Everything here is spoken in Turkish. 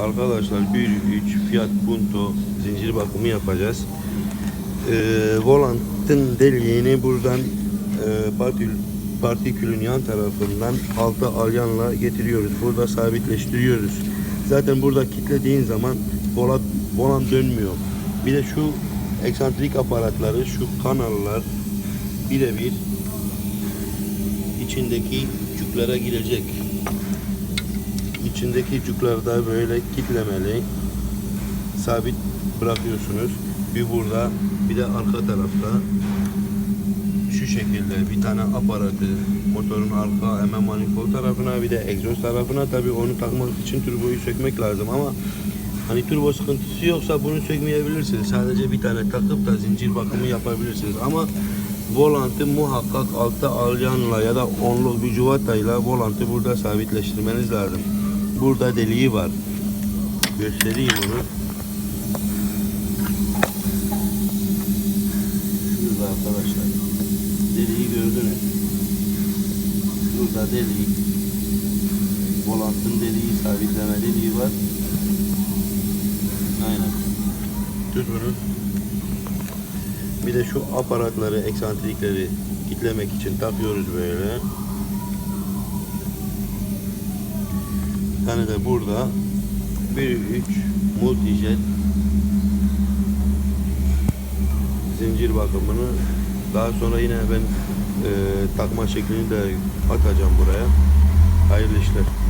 Arkadaşlar 1.3 Fiat Punto zincir bakımı yapacağız. Ee, volantın deliğini buradan e, partikül, partikülün yan tarafından alta alyanla getiriyoruz. Burada sabitleştiriyoruz. Zaten burada kilitlediğin zaman volant, volant dönmüyor. Bir de şu eksantrik aparatları, şu kanallar birebir içindeki çuklere girecek. İçindeki çuklarda böyle kitlemeli sabit bırakıyorsunuz. Bir burada bir de arka tarafta şu şekilde bir tane aparatı motorun arka hemen manifold tarafına bir de egzoz tarafına tabi onu takmak için turboyu sökmek lazım ama hani turbo sıkıntısı yoksa bunu sökmeyebilirsiniz. Sadece bir tane takıp da zincir bakımı yapabilirsiniz ama volantı muhakkak altta alyanla ya da onlu bir cuvatayla volantı burada sabitleştirmeniz lazım. Burada deliği var. Göstereyim onu. Şurada arkadaşlar. Deliği gördünüz. Şurada deliği. Volantın deliği, sabitleme deliği var. Aynen. Tut bunu. Bir de şu aparatları, eksantrikleri kitlemek için takıyoruz böyle. Tane de burada 1.3 multijet zincir bakımını daha sonra yine ben e, takma şeklini de atacağım buraya. Hayırlı işler.